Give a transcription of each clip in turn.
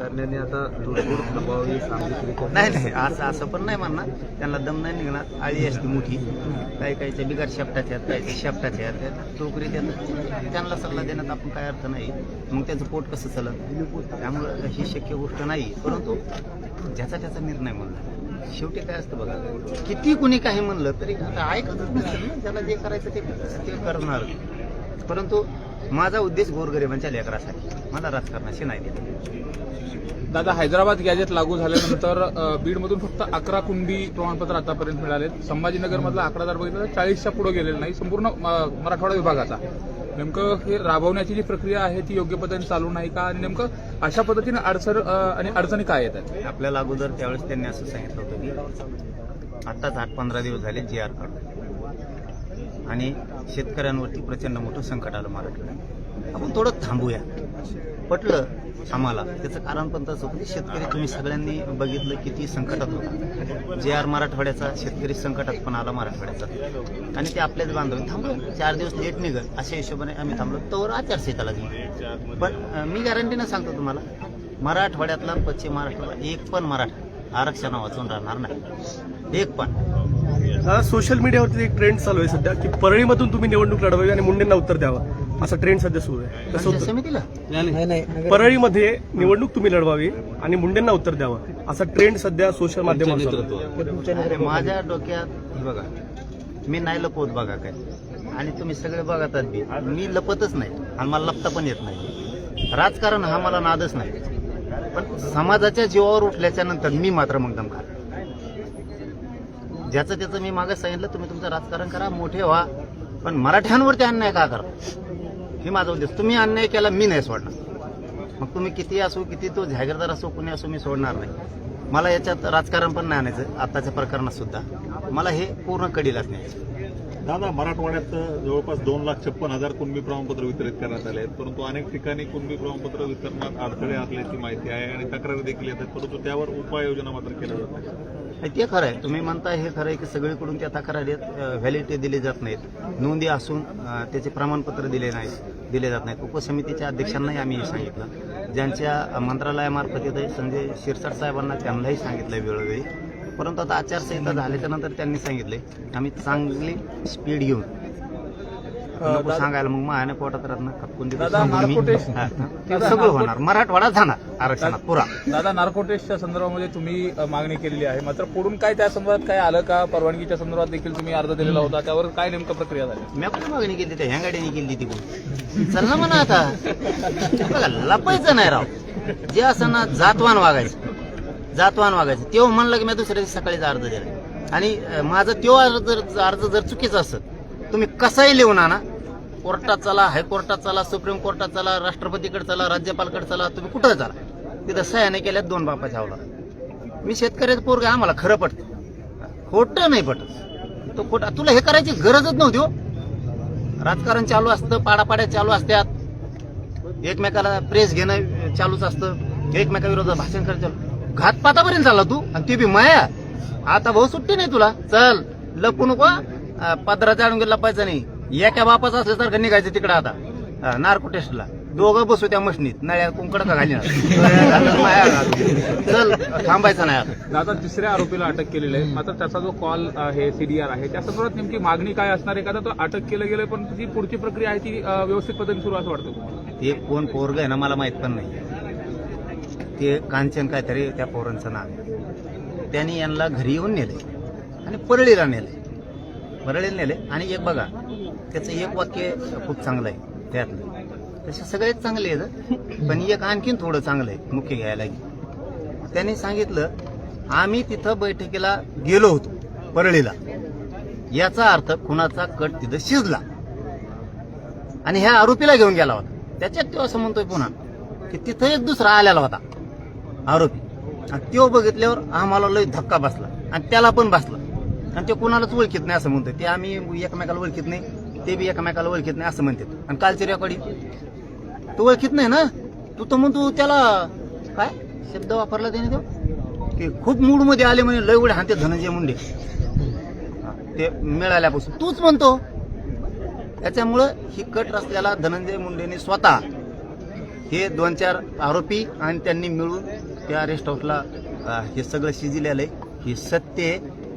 राजकारण्याने आता तोडफोड थांबवावी सांगितली. नाही नाही असं असं पण नाही म्हणणार. त्यांना दम नाही निघणार. आळी असते मोठी. काही काहीच्या बिगाड शेपटाच्या आहेत काही शेपटाच्या आहेत टोकरी टोकरीत त्यांना सल्ला देण्यात आपण काय अर्थ नाही. मग त्यांचं पोट कसं चलत त्यामुळं ही शक्य गोष्ट नाही. परंतु ज्याचा त्याचा निर्णय म्हणला शेवटी काय असतं बघा. किती कुणी काही म्हणलं तरी आता ऐकतच नसेल ना. ज्याला जे करायचं ते ते करणार. परंतु माझा उद्देश गोरगरिबांच्या लेकरासाठी. मला राजकारणाशी नाही दिला दादा हैदराबाद गॅजेट लागू झाल्यानंतर बीडमधून फक्त अकरा कुणबी प्रमाणपत्र आतापर्यंत मिळालेत. संभाजीनगरमधला आकडा जर बघितला तर चाळीसच्या पुढे गेलेला नाही. संपूर्ण मराठवाडा विभागाचा. नेमकं हे राबवण्याची जी प्रक्रिया आहे ती योग्य पद्धतीने चालू नाही का? आणि नेमकं अशा पद्धतीने अडचण आणि अडचणी काय येतात? आपल्याला अगोदर त्यावेळेस त्यांनी असं सांगितलं होतं की आत्ताच आठ पंधरा दिवस झाले जी आर काढून. आणि शेतकऱ्यांवरती प्रचंड मोठं संकट आलं मराठवाड्यात. आपण थोडं थांबूया. पटलं आम्हाला. त्याचं कारण पण तसं होतं. की शेतकरी तुम्ही सगळ्यांनी बघितलं किती संकटात होता. जे आर मराठवाड्याचा शेतकरी संकटात पण आला मराठवाड्याचा. आणि ते आपल्याच बांधव. थांबलो चार दिवस लेट निघल. अशा हिशोबाने आम्ही थांबलो. तोवर आचारसंहिता लागली पण मी गॅरंटीनं सांगतो तुम्हाला मराठवाड्यातला पश्चिम महाराष्ट्राला एक पण मराठा आरक्षण वाचून राहणार नाही. एक पण. सोशल मीडियावरती एक ट्रेंड चालू आहे सध्या की परळीमधून तुम्ही निवडणूक लढवावी आणि मुंडेंना उत्तर द्यावं. असा ट्रेंड सध्या सुरू आहे. कसं होतं. समितीला? परळीमध्ये निवडणूक तुम्ही लढवावी आणि मुंडेंना उत्तर द्यावं. असा ट्रेंड सध्या सोशल माध्यमावर चालू आहे. अरे माझ्या डोक्यात हे बघा मी नाही लपवत बघा काय. आणि तुम्ही सगळे बघतात बी. मी लपतच नाही आणि मला लपता पण येत नाही. राजकारण हा मला नादच नाही. पण समाजाच्या जीवावर उठल्याच्या नंतर मी मात्र मग दम खा ज्याचं त्याचं मी मागे सांगितलं तुम्ही तुमचं राजकारण करा मोठे व्हा. पण मराठ्यांवरती अन्याय का करा? हे माझा उद्देश. तुम्ही अन्याय केला मी नाही सोडणार. मग तुम्ही किती असो किती तो जागीरदार असो कुणी असो मी सोडणार नाही. मला याच्यात राजकारण पण नाही आणायचं आताच्या प्रकरणात सुद्धा. मला हे पूर्ण कडीलाच न्यायचं. दादा मराठवाड्यात जवळपास दोन लाख छप्पन हजार कुणबी प्रमाणपत्र वितरित करण्यात आले आहेत परंतु अनेक ठिकाणी कुणबी प्रमाणपत्र वितरणात अडथळे असल्याची माहिती आहे आणि तक्रारी देखील येतात परंतु त्यावर उपाययोजना मात्र केल्या जात ते खरं आहे. तुम्ही म्हणता हे खरं आहे की सगळीकडून त्या तक्रारी व्हॅलिडिटी दिली जात नाहीत. नोंदी असून त्याचे प्रमाणपत्र दिले नाही दिले जात नाहीत. उपसमितीच्या अध्यक्षांनाही आम्ही हे सांगितलं. ज्यांच्या मंत्रालयामार्फत येतं संजय शिरसाट साहेबांना त्यांनाही सांगितलं वेळोवेळी. परंतु आता आचारसंहिता झाल्याच्यानंतर त्यांनी सांगितले आम्ही चांगली स्पीड घेऊन नको सांगायला मग मायाने पोटात राहणार खपकून दादा, सगळं होणार. मराठवाडा जाणार आरक्षणात पुरा. दादा नार्कोटेक्सच्या संदर्भामध्ये तुम्ही अ, मागणी केलेली आहे. मात्र पुढून काय त्या संदर्भात काय आलं का? परवानगीच्या संदर्भात देखील तुम्ही अर्ज दिलेला होता. त्यावर काय नेमकं प्रक्रिया झाली? मी कुठे मागणी केली त्या ह्या गाडीने केली ती कोण चल ना म्हणा आता. बघा लपायचं नाही राव. जे असं ना जातवान वागायचं. जातवान वागायचं. तेव्हा म्हणलं की मी दुसऱ्या दिवशी सकाळीच अर्ज दिला आणि अं, माझं तो अर्ज जर अर्ज जर चुकीचा असत तुम्ही कसंही लिहून आणा कोर्टात चला हायकोर्टात चला सुप्रीम कोर्टात चला राष्ट्रपतीकडे चला राज्यपालकडे चला तुम्ही कुठं चला तिथं सह्याने केल्यात दोन बापाच्या आवला मी शेतकऱ्याचं पोरग आम्हाला खरं पडतं खोटं नाही पटत. तो खोट तुला हे करायची गरजच नव्हती हो. राजकारण चालू असतं पाडापाड्या चालू असत्यात एकमेकाला प्रेस घेणं चालूच असतं. एकमेकाविरोधात भाषण करायचं चालू. घातपातापर्यंत चालला तू आणि ती बी माया. आता भाऊ सुट्टी नाही तुला. चल लपू नको अं, पदराच्या अडून लपायचं नाही. एका बापाचं असल्यासारखं निघायचं तिकडं आता. नार्को टेस्टला दोघं बसू त्या मशनीत. नळ्या कुंकड का घाली चल थांबायचं नाही आता. दादा तिसऱ्या आरोपीला अटक केलेली आहे. मात्र त्याचा जो कॉल आहे सीडीआर आहे त्या संदर्भात नेमकी मागणी काय असणार आहे? का तो अटक केलं गेलं पण जी पुढची प्रक्रिया आहे ती व्यवस्थित पद्धतीने सुरू असं वाटतं? ते कोण पोरग आहे ना मला माहीत पण नाही. ते कांचन काहीतरी त्या पोरांचं नाव. त्यांनी यांना घरी येऊन नेले आणि परळीला नेले परळीला नेले. आणि एक बघा त्याचं एक वाक्य खूप चांगलं आहे त्यातलं. तसे सगळेच चांगले आहेत पण एक आणखीन थोडं चांगलं आहे मुख्य घ्यायला त्यांनी सांगितलं आम्ही तिथं बैठकीला गेलो होतो परळीला. याचा अर्थ खुनाचा कट तिथं शिजला. आणि ह्या आरोपीला घेऊन गेला होता. त्याच्यात तो असं म्हणतोय पुन्हा की तिथं एक दुसरा आलेला होता आरोपी. आणि तो बघितल्यावर आम्हाला लय धक्का बसला आणि त्याला पण बसला. आणि ते कुणालाच ओळखीत नाही असं म्हणतात ते आम्ही एकमेकाला ओळखीत नाही ते बी एकमेकाला ओळखीत नाही असं म्हणतात. आणि कालची रेकॉर्डिंग तू ओळखीत नाही ना? तू तर म्हणतो त्याला काय? शब्द वापरला त्याने तो? की खूप मूडमध्ये आले म्हणे लय उडे हाते धनंजय मुंडे. ते मिळाल्यापासून. तूच म्हणतो. त्याच्यामुळं ही कट रस्त्याला धनंजय मुंडेने स्वतः हे दोन चार आरोपी आणि त्यांनी मिळून त्या रेस्ट हाऊसला हे सगळं शिजिलेलं आहे. हे सत्य आहे.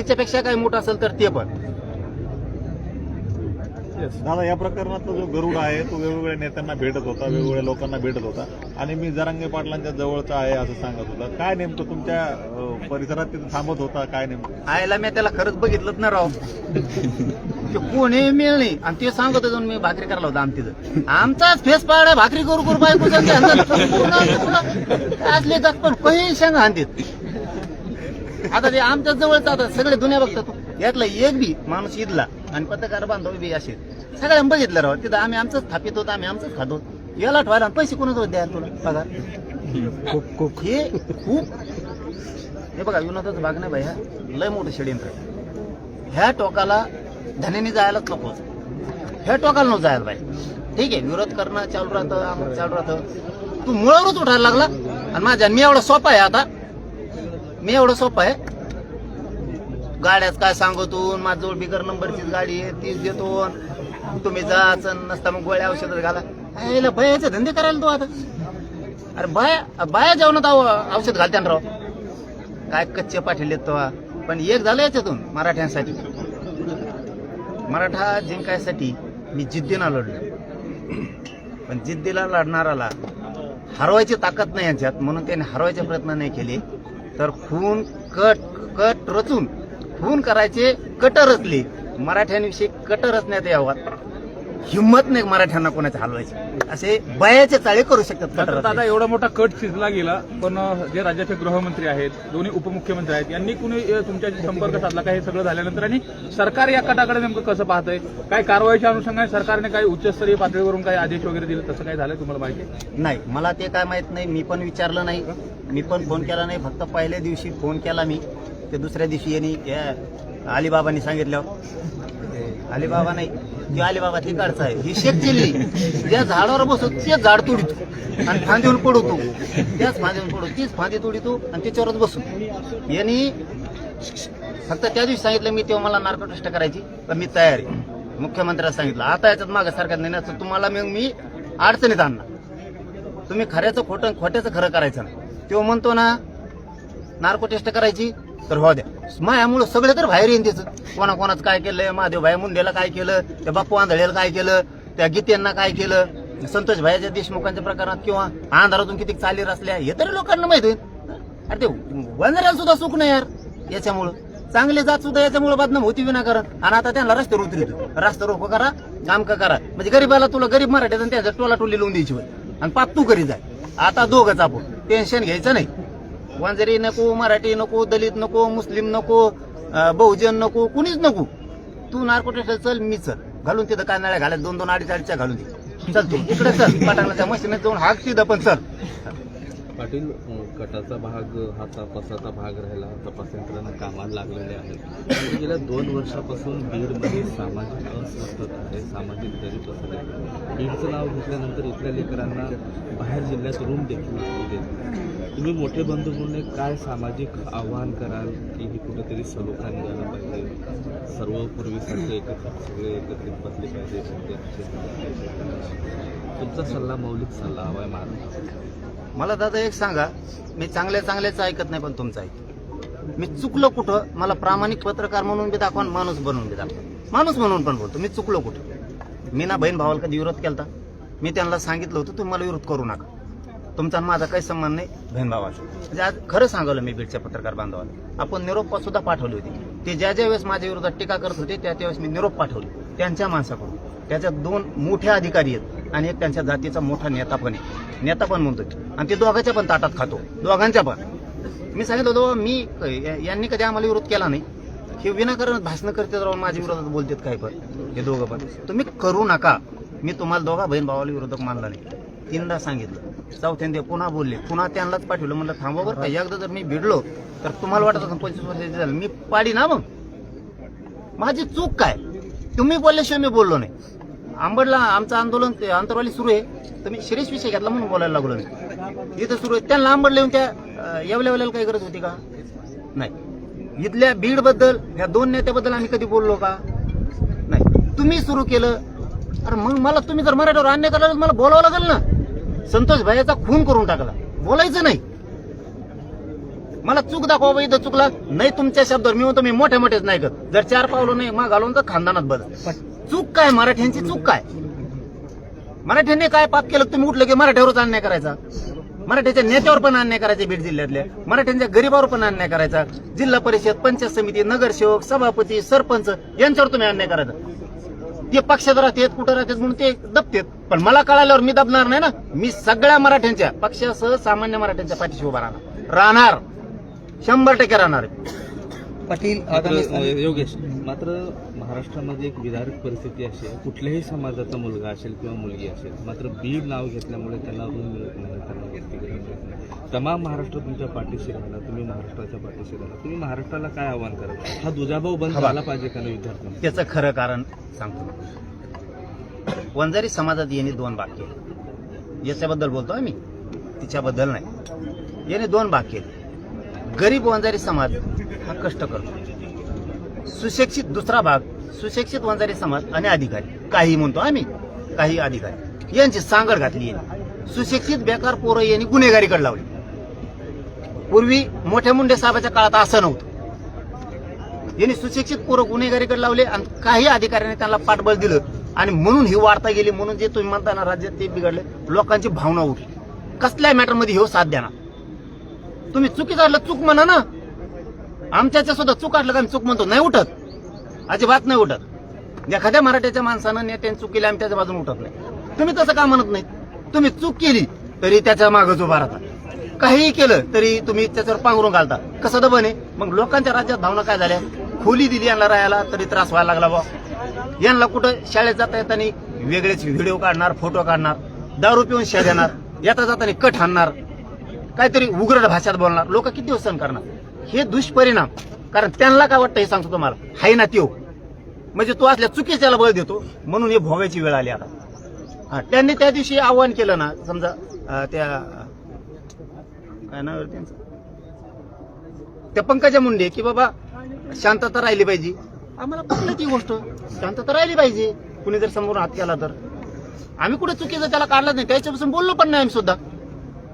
तिच्यापेक्षा काय मोठं असेल तर ते पण दादा या प्रकरणातला जो गरुड आहे तो वेगवेगळ्या नेत्यांना भेटत होता वेगवेगळ्या लोकांना भेटत होता आणि मी जरांगे पाटलांच्या जवळचा आहे असं सांगत होता काय नेमकं तुमच्या परिसरात तिथे थांबत होता काय नेमकं आयला मी त्याला खरंच बघितलंच ना राव ते कोणी मिळ नाही आणि ते सांगत होतो मी भाकरी करायला होता आमटीचं आमचाच फेस पाडा भाकरी करू करू बायको असले पण काही शेंग आणतात आता ते आमच्या जवळच आता सगळे दुनिया बघतात. यातला एक बी माणूस इथला आणि पत्रकार बांधव बी असे. सगळ्यांना बघितलं राव. तिथं आम्ही आमचंच थापित होतो आम्ही आमचंच खातो. याला ठेवायला पैसे कोणाच द्या तुला? पगार. खूप खूप. हे खूप. हे बघा विनोदाचा भाग नाही भैया लय मोठं षडयंत्र ह्या टोकाला धनेने जायलाच नको. ह्या टोकाला नको जायला पाहिजे ठीक आहे विरोध करणं चालू राहतं चालू राहतं. तू मुळावरच उठायला लागला आणि माझ्या मी एवढा सोपा आहे आता. मी एवढं सोपं आहे. गाड्याच काय सांगतो माझ्याजवळ बिगर नंबरचीच गाडी आहे तीच देतो. तुम्ही जाच नसता मग गोळ्या औषध घाला. याला बयाचे धंदे करायला तू आता. अरे बाया बाया जाऊन औषध घालत्यान राव. काय कच्चे पाठिले तो पण एक झालं याच्यातून मराठ्यांसाठी. मराठा जिंकायसाठी मी जिद्दीनं लढलो. पण जिद्दीला लढणाराला हरवायची ताकद नाही यांच्यात म्हणून त्यांनी हरवायचे प्रयत्न नाही केले. तर खून कट कट रचून खून करायचे कट रचले मराठ्यांविषयी कट रचण्यात यावा. हिंमत नाही मराठ्यांना कोणाच्या हलवायची. असे बयाचे चाळे करू शकतात दादा. एवढा मोठा कट शिजला गेला पण जे राज्याचे गृहमंत्री आहेत दोन्ही उपमुख्यमंत्री आहेत यांनी कुणी तुमच्याशी संपर्क साधला का हे सगळं झाल्यानंतर? आणि सरकार या कटाकडे नेमकं कसं पाहतंय? काय कारवाईच्या अनुषंगाने सरकारने काही उच्चस्तरीय पातळीवरून काही आदेश वगैरे दिले? तसं काय झालं तुम्हाला माहिती? नाही मला ते काय माहीत नाही. मी पण विचारलं नाही. मी पण फोन केला नाही. फक्त पहिल्या दिवशी फोन केला मी. ते दुसऱ्या दिवशी यांनी अलिबाबांनी सांगितलं. अलिबाबा नाही. ती अलिबाबा तिकडचा आहे ही शेत चिल्ली त्या झाडावर बसतो तेच झाड तोडितो. आणि फांदीवर पडवतो. त्याच फांदीवर पडवतो. तीच फांदी तोडितो आणि त्याच्यावरच बसू. यांनी फक्त त्या दिवशी सांगितलं मी तेव्हा मला नार्को टेस्ट करायची तर मी तयार आहे. मुख्यमंत्र्याला सांगितलं आता याच्यात मागे सरकार नाही तर तुम्हाला मग मी अडचणीत आणणार. तुम्ही खऱ्याचं खोटं खोट्याचं खरं करायचं तो म्हणतो ना नार्को टेस्ट करायची तर हो द्या. मायामुळं सगळे तर बाहेर येईन त्याचं कोणा कोणाचं काय केलंय महादेव भाई मुंडेला काय केलं त्या बाप्पू आंधळेला काय केलं त्या गीतेंना काय केलं संतोष भाईच्या देशमुखांच्या प्रकरणात किंवा अंधारातून किती चाली रचल्या हे तरी लोकांना माहीत होईल अरे ते वंजऱ्याला सुद्धा सुख नाही यार. याच्यामुळं. चांगले जात सुद्धा याच्यामुळे बदनाम होती विनाकारण. आणि आता त्यांना रस्त्यावर उतरतो रस्ता रोको करा काम का करा. म्हणजे गरीबाला तुला गरीब मराठ्यात आणि त्याच्या टोला टोली लावून द्यायची आणि पाप तू करी जाय आता दोघंच आपण टेन्शन घ्यायचं नाही. वंजरी नको मराठी नको दलित नको मुस्लिम नको बहुजन नको कुणीच नको. तू नार्कोटेस्ट चल मी चल. घालून तिथं कानाळ्या घालत दोन दोन अडीच अडीच्या घालून दे. चल तू इकडे चल. पटांगणाच्या मशीन जाऊन हाक तिथं पण चल. पाटील कटाचा भाग हा तपासाचा भाग राहिला. तपास यंत्रणा कामाला लागलेले आहेत. म्हणजे गेल्या दोन वर्षापासून बीडमध्ये सामाजिक अस्वस्थता आहे सामाजिक दरी आहे. बीडचं नाव घेतल्यानंतर इथल्या लेकरांना बाहेर जिल्ह्यात रूम देखील देत. तुम्ही मोठे बंधू म्हणून काय सामाजिक आव्हान कराल की ही कुठेतरी सलोखा निघायला पाहिजे? सर्व पूर्वीसारखे एकत्रित सगळे एकत्रित बसले पाहिजे. तुमचा सल्ला मौलिक सल्ला हवा आहे महाराष्ट्रासाठी मला दादा एक सांगा मी चांगल्या चांगल्याच ऐकत नाही पण तुमचं ऐक मी चुकलो कुठं? मला प्रामाणिक पत्रकार म्हणून बी दाखवा माणूस बनवून बी दाखवा. माणूस म्हणून पण बोलतो मी चुकलो कुठं? मी ना बहीण भावाला कधी विरोध केलता? मी त्यांना सांगितलं होतं तुम्ही मला विरोध करू नका. तुमचा आणि माझा काही संबंध नाही बहीण भावाचा म्हणजे आज खरं सांगवलं मी बीडच्या पत्रकार बांधवाला. आपण निरोप सुद्धा पाठवली होती. ते ज्या ज्या वेळेस माझ्या विरोधात टीका करत होते त्या त्यावेळेस मी निरोप पाठवले. त्यांच्या माणसाकडून. त्याच्यात दोन मोठे अधिकारी आहेत आणि एक त्यांच्या जातीचा मोठा नेता पण आहे. नेता पण म्हणतो आणि ते दोघांच्या पण ताटात खातो. दोघांच्या पण. मी सांगितलं होतं मी यांनी कधी आम्हाला विरोध केला नाही. हे विनाकारण भाषणं करतात राहून माझ्या विरोधात बोलतात काय पण. हे दोघं पण. तुम्ही करू नका. मी तुम्हाला दोघा बहीण भावाला विरोधक मानला नाही. तीनदा सांगितलं. चौथ्यांदा पुन्हा बोलले. पुन्हा त्यांनाच पाठवलं. म्हणलं थांबा बरं का एकदा जर मी भिडलो तर तुम्हाला वाटत होतं पंचवीस वर्षाचे झालं. मी पाडी ना मग? माझी चूक काय? तुम्ही बोलल्याशिवाय मी बोललो नाही. आंबडला आमचं आंदोलन अंतरवाली सुरू आहे. तर मी शिरीष विषय घेतला म्हणून बोलायला लागलो मी. इथं सुरू आहे. त्यांना आंबड त्या अं, येवल्या काही गरज होती का? नाही. इथल्या बीडबद्दल ह्या दोन नेत्याबद्दल आम्ही कधी बोललो का? नाही. तुम्ही सुरू केलं. अरे मग मला तुम्ही जर मराठीवर अन्याय करायला मला बोलावं लागेल ना. संतोष भाईचा खून करून टाकला. बोलायचं नाही. मला चूक दाखवा बा इथं चुकला नाही तुमच्या शब्दावर मी म्हणतो मी मोठ्या मोठेच नाही करत. जर चार पावलं नाही मग घालून तर खानदानात बदल चूक काय? मराठ्यांची चूक काय? मराठ्यांनी काय पाप केलं? तुम्ही उठलं की मराठ्यावरच अन्याय करायचा. मराठ्याच्या नेत्यावर पण अन्याय करायचे बीड जिल्ह्यातल्या मराठ्यांच्या गरीबावर पण अन्याय करायचा. जिल्हा परिषद पंचायत समिती नगरसेवक सभापती सरपंच यांच्यावर तुम्ही अन्याय करायचा. ते पक्षात राहतेत कुठं राहतेत म्हणून ते दबतेत. पण मला कळाल्यावर मी दबणार नाही ना. मी सगळ्या मराठ्यांच्या पक्षासह सामान्य मराठ्यांच्या पाठीशी उभा राहणार. राहणार. शंभर टक्के राहणार. पाटील आगामी योगेश मात्र महाराष्ट्रामध्ये एक विदारक परिस्थिती अशी आहे कुठल्याही समाजाचा मुलगा असेल किंवा मुलगी असेल मात्र बीड नाव घेतल्यामुळे त्यांना ऋण मिळत नाही त्यांना व्यक्तिगत मिळत नाही. तमाम महाराष्ट्र तुमच्या पाठीशी राहिला तुम्ही महाराष्ट्राच्या पाठीशी राहिला तुम्ही महाराष्ट्राला काय आव्हान करत हा दुजाभाव बंद. झाला पाहिजे का नाही विद्यार्थ्यांना? त्याचं खरं कारण सांगतो. वंजारी समाजात येणे दोन भाग केले याच्याबद्दल बोलतो आम्ही तिच्याबद्दल नाही. याने दोन भाग केले गरीब वंजारी समाज हा कष्ट करतो. सुशिक्षित दुसरा भाग सुशिक्षित वंजारी समाज आणि अधिकारी. काही म्हणतो आम्ही काही अधिकारी. यांची सांगड घातली सुशिक्षित बेकार पोरं यांनी गुन्हेगारीकडे लावली. पूर्वी मोठ्या मुंडे साहेबाच्या काळात असं नव्हतं. यांनी सुशिक्षित पोरं गुन्हेगारीकडे लावले आणि काही अधिकाऱ्यांनी त्यांना पाठबळ दिलं. आणि म्हणून ही वाढता गेली म्हणून जे तुम्ही म्हणता ना राज्यात ते बिघडले लोकांची भावना उठली. कसल्या मॅटरमध्ये हो साथ द्या ना तुम्ही चुकी आलं चूक म्हणा ना. आमच्याच्या सुद्धा चूक आटलं का आम्ही चूक म्हणतो नाही उठत. अजिबात नाही उठत. एखाद्या मराठ्याच्या माणसानं नेत्याने चूक केली आम्ही त्याच्या बाजून उठत नाही. तुम्ही तसं का म्हणत नाही तुम्ही चूक केली तरी त्याच्या मागच उभा राहता. काहीही केलं तरी तुम्ही त्याच्यावर पांघरून घालता. कसं दबन आहे? मग लोकांच्या राज्यात भावना काय झाल्या? खोली दिली यांना राहायला तरी त्रास व्हायला लागला बा यांना कुठं शाळेत जाता येताना वेगळेच व्हिडिओ काढणार फोटो काढणार दारू पिऊन शा येणार येता जाताना कट आणणार काहीतरी उग्र भाषेत बोलणार. लोक किती दिवस सहन करणार? हे दुष्परिणाम. कारण त्यांना काय वाटतं हे सांगतो तुम्हाला? हाय ना त्यो. म्हणजे तो असल्या चुकीच्याला बळ देतो. म्हणून हे भोगायची वेळ आली आता. हा, त्यांनी त्या दिवशी आव्हान केलं ना समजा त्या काय नाव त्यांचं? त्या पंकजा मुंडे की बाबा शांतता राहिली पाहिजे. आम्हाला पटलं ती गोष्ट. शांतता राहिली पाहिजे. कुणी जर समोर हात केला तर. आम्ही कुठे चुकीचं त्याला काढलं नाही. त्याच्यापासून बोललो पण नाही आम्ही सुद्धा.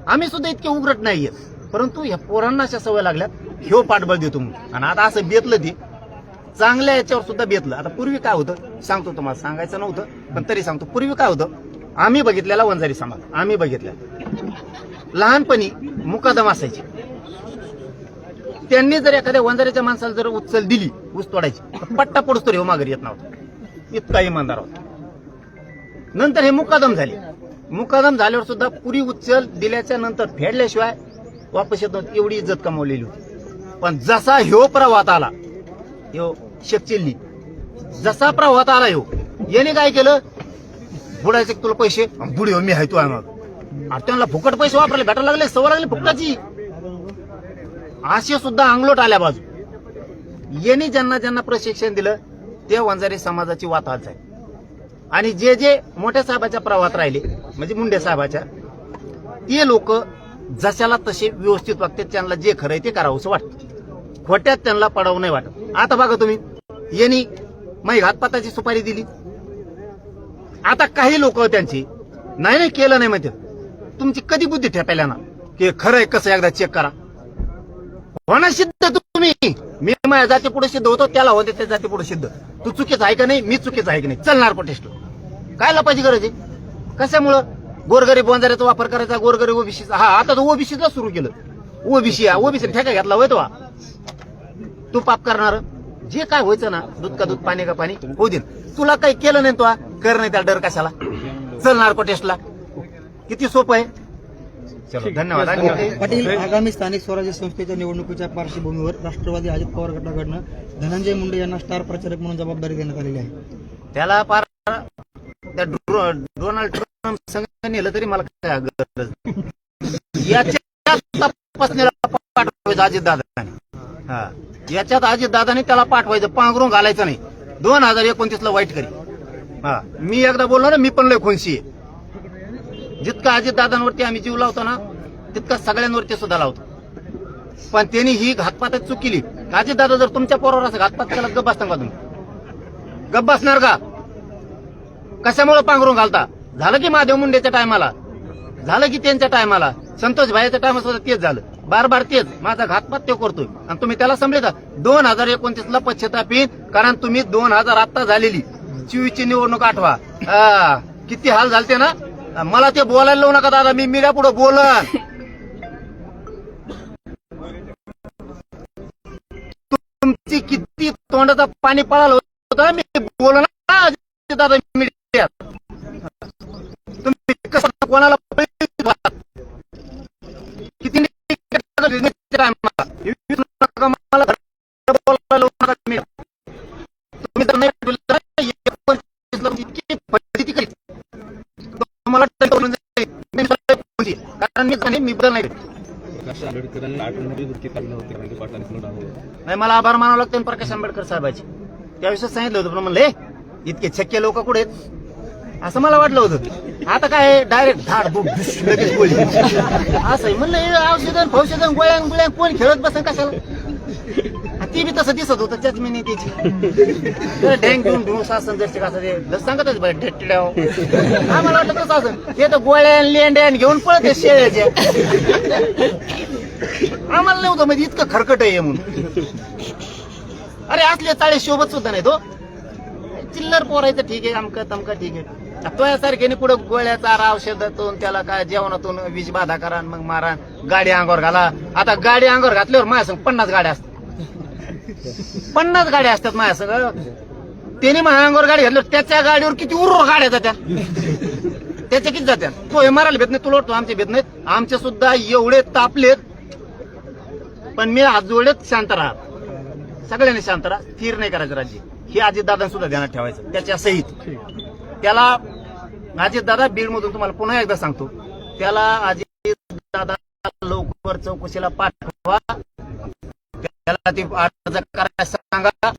आम्ही सुद्धा इतके उघडत नाहीये. परंतु ह्या पोरांना अशा सवय लागल्या ह्यो पाठबळ देतो म्हणून. आणि आता असं बेतलं ते चांगल्या याच्यावर सुद्धा बेतलं. आता पूर्वी काय होतं? सांगतो तुम्हाला सांगायचं नव्हतं पण तरी सांगतो. पूर्वी काय होतं? आम्ही बघितलेला वंजारी समाज. आम्ही बघितल्या लहानपणी मुकादम असायचे. त्यांनी जर एखाद्या वंजारीच्या माणसाला जर उचल दिली ऊस तोडायची तर पट्टा पडूस तरी हो माघारी येत नव्हता. इतका इमानदार होता. नंतर हे मुकादम झाले. मुकादम झाल्यावर सुद्धा पुरी उचल दिल्याच्या नंतर फेडल्याशिवाय वापस येत नव्हती. एवढी इज्जत कमावलेली होती. पण जसा ह्यो प्रवाहात आला ह्यो शेकचिल्ली जसा प्रवाहात आला ह्यो याने काय केलं? बुडायचे तुला पैसे? बुडी हो मी आहे तू आहे मग आणि त्यांना फुकट पैसे वापरायला भेटायला लागले सवय लागली फुकटाची. असे सुद्धा अंगलोट आल्या बाजू. यांनी ज्यांना ज्यांना प्रशिक्षण दिलं ते वंजारी समाजाची वाताहत आहे आणि जे जे मोठ्या साहेबाच्या प्रवाहात राहिले म्हणजे मुंडे साहेबाच्या ते लोक जशाला तसे व्यवस्थित वागतात त्यांना जे खरं आहे ते करावंसं वाटतं. खोट्यात त्यांना पडावं नाही वाटत. आता बघा तुम्ही यांनी माही घातपाताची सुपारी दिली. आता काही लोक त्यांची नाही नाही केलं नाही माहिती. तुमची कधी बुद्धी ठेपायला ना की खरं आहे कसं एकदा चेक करा. होणार सिद्ध तुम्ही. मी माझ्या जाती पुढे सिद्ध होतो त्याला होते त्या जाती पुढे सिद्ध. तू चुकीचं आहे का नाही मी चुकीचं आहे की नाही? चलणार टेस्ट काय लपायची गरज आहे? कशामुळं? गोरगरीब बोंजाऱ्याचा वापर करायचा गोरगरीब ओबीसीचा. हा आता तर ओबीसीचा सुरू केलं. ओबीसी ओबीसी ठेका घेतला होय तो तू पाप करणार. जे काय व्हायचं ना दूध का दूध पाणी का पाणी होऊ दे. तुला काही केलं नाही तो हा, कर नाही त्याला डर कशाला? चल नार्को टेस्टला. किती सोपं आहे? चलो धन्यवाद. पाटील आगामी स्थानिक स्वराज्य संस्थेच्या निवडणुकीच्या पार्श्वभूमीवर राष्ट्रवादी अजित पवार गटाकडनं धनंजय मुंडे यांना स्टार प्रचारक म्हणून जबाबदारी देण्यात आलेली आहे. त्याला पार त्या डोनाल्ड ट्रम्प संघ नेलं तरी मला काय गरज नाही. याच्या तपासणीला पाठवायचं अजित दादाने हा. याच्यात अजित दादाने त्याला पाठवायचं पांघरून घालायचं नाही. दोन हजार एकोणतीस ला वाईट करी. हा मी एकदा बोललो ना मी पण लय खोनशी आहे. जितका अजित दादांवरती आम्ही जीव लावतो ना तितका सगळ्यांवरती सुद्धा लावतो. पण त्यांनी ही घातपात चूक केली अजित दादा जर तुमच्या पोरावर असं घातपात केला गप बसता का तुम्ही? गप बसणार का? कशामुळे पांघरून घालता? झालं की महादेव मुंडेच्या टायमाला? झालं की त्यांच्या टायमाला? संतोष भाईच्या टायमा सुद्धा तेच झालं. बार बार तेच. माझा घातपात ते करतोय. आणि तुम्ही त्याला समजे का दोन हजार एकोणतीस ला पश्चाताप कारण तुम्ही दोन हजार आत्ता झालेली. चोवीसची निवडणूक आठवा. किती हाल झालते ना? मला ते बोलायला लावू नका दादा मी मीडिया पुढे बोलन. तुमची किती तोंडाचा पाणी पळालं होतं मी बोलणार ना दादा मीडिया नाही मला आभार मानावं लागतं प्रकाश आंबेडकर साहेबाचे. त्याविषयी सांगितलं होतं पण म्हणले इतके छक्के लोक कुठे असं मला वाटलं होतं. आता काय डायरेक्ट धाड बुक लगेच गोळी असं आहे. म्हणलं हे औषधन फौषधन गोळ्या गोळ्या कोण खेळत बसन कशाला? ती बी तसं दिसत होतं त्याच मी त्याची डँग घेऊन घेऊन सासन जसे कसं ते सांगतच बरं डेट्ट्या हा मला वाटलं तसं असं ते तर गोळ्या लेंड्या घेऊन पळते शेळ्याच्या. आम्हाला नव्हतं म्हणजे इतकं खरकट आहे म्हणून. अरे असले चाळे शोभत सुद्धा नाही तो हो. चिल्लर पोरायचं ठीक आहे आमक तमका ठीक आहे. तो यासारख्याने पुढे गोळ्याचा चारा औषधातून त्याला काय जेवणातून विष बाधा करा मग मारा गाडी अंगावर घाला. आता गाडी अंगावर घातल्यावर माझ्या संग पन्नास गाड्या असतात. पन्नास गाड्या असतात माझ्या संग. त्याने माझ्या अंगावर गाडी घातल्यावर त्याच्या गाडीवर किती उर्र गाड्या जात्या. त्याच्या किती जात्या. तो हे मारायला भेट नाही तुला वाटतो आमचे भेट नाहीत? आमचे सुद्धा एवढे तापलेत पण मी आजोळेच शांत राहत सगळ्यांनी शांत राहा. स्थिर नाही करायचं राज्य हे अजितदादा सुद्धा ध्यानात ठेवायचं. त्याच्या सहित. त्याला अजितदादा बीडमधून तुम्हाला पुन्हा एकदा सांगतो. त्याला अजितदादा लवकर चौकशीला पाठवा. त्याला ती अर्ज करायला सांगा.